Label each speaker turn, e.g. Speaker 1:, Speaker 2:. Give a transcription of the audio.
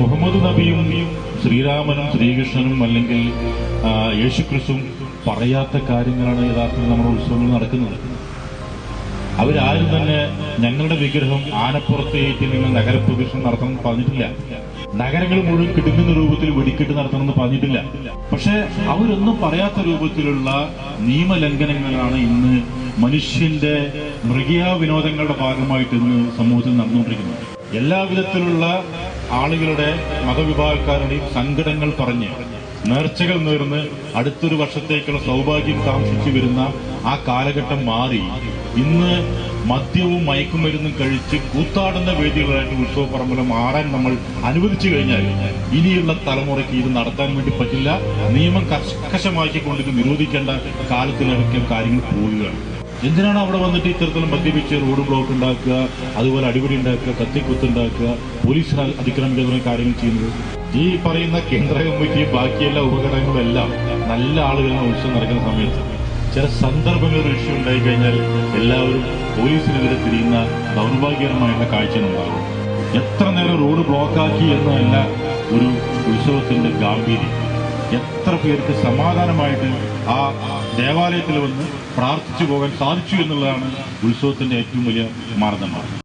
Speaker 1: മുഹമ്മദ് നബിയും ശ്രീരാമനും ശ്രീകൃഷ്ണനും അല്ലെങ്കിൽ യേശുക്രിസും യേശുക്രിസ്തുവും പറയാത്ത കാര്യങ്ങളാണ് യഥാർത്ഥത്തിൽ നമ്മുടെ ഉത്സവങ്ങൾ നടക്കുന്നത്. അവരാരും തന്നെ ഞങ്ങളുടെ വിഗ്രഹം ആനപ്പുറത്തേറ്റ് നിങ്ങൾ നഗരപ്രദക്ഷിണം നടത്തണം പറഞ്ഞിട്ടില്ല. നഗരങ്ങൾ മുഴുവൻ കിടുങ്ങുന്ന രൂപത്തിൽ വെടിക്കെട്ട് നടത്തണം എന്ന് പറഞ്ഞിട്ടില്ല. പക്ഷെ അവരൊന്നും പറയാത്ത രൂപത്തിലുള്ള നിയമലംഘനങ്ങളാണ് ഇന്ന് മനുഷ്യന്റെ മൃഗീയ വിനോദങ്ങളുടെ ഭാഗമായിട്ട് ഇന്ന് സമൂഹത്തിൽ നടന്നുകൊണ്ടിരിക്കുന്നത്. എല്ലാവിധത്തിലുള്ള ആളുകളുടെ മതവിഭാഗക്കാരുടെയും സങ്കടങ്ങൾ പറഞ്ഞ് നേർച്ചകൾ നേർന്ന് അടുത്തൊരു വർഷത്തേക്കുള്ള സൗഭാഗ്യം കാംക്ഷിച്ചു വരുന്ന ആ കാലഘട്ടം മാറി. ഇന്ന് മദ്യവും മയക്കുമരുന്നും കഴിച്ച് കൂത്താടുന്ന വേദികളായിട്ട് ഉത്സവ മാറാൻ നമ്മൾ അനുവദിച്ചു കഴിഞ്ഞാൽ ഇനിയുള്ള തലമുറയ്ക്ക് ഇത് നടത്താൻ വേണ്ടി പറ്റില്ല. നിയമം കർക്കശമാക്കിക്കൊണ്ട് ഇത് നിരോധിക്കേണ്ട കാലത്തിലൊക്കെ കാര്യങ്ങൾ പോവുകയാണ്. എന്തിനാണ് അവിടെ വന്നിട്ട് ഇത്തരത്തിലും മദ്യപിച്ച് റോഡ് ബ്ലോക്ക് ഉണ്ടാക്കുക അതുപോലെ അടിപിടി ഉണ്ടാക്കുക കത്തിക്കുത്ത് ഉണ്ടാക്കുക പോലീസ് അതിക്രമിക്കുക തുടങ്ങിയ കാര്യങ്ങൾ ചെയ്യുന്നത്? ഈ പറയുന്ന കേന്ദ്ര കമ്മിറ്റിയും ബാക്കിയെല്ലാ ഉപഘടകങ്ങളും എല്ലാം നല്ല ആളുകളാണ് ഉത്സവം നടക്കുന്ന സമയത്ത്. ചില സന്ദർഭങ്ങളിൽ ഇഷ്യൂ ഉണ്ടായി കഴിഞ്ഞാൽ എല്ലാവരും പോലീസിനെതിരെ തിരിയുന്ന ദൗർഭാഗ്യകരമായ കാഴ്ച ഉണ്ടാകും. എത്ര നേരം റോഡ് ബ്ലോക്കാക്കി എന്നതല്ല ഒരു ഉത്സവത്തിന്റെ ഗാംഭീര്യം. എത്ര പേർക്ക് സമാധാനമായിട്ട് ആ ദേവാലയത്തിൽ വന്ന് പ്രാർത്ഥിച്ചു പോകാൻ സാധിച്ചു എന്നുള്ളതാണ് ഉത്സവത്തിന്റെ ഏറ്റവും വലിയ മാനദണ്ഡം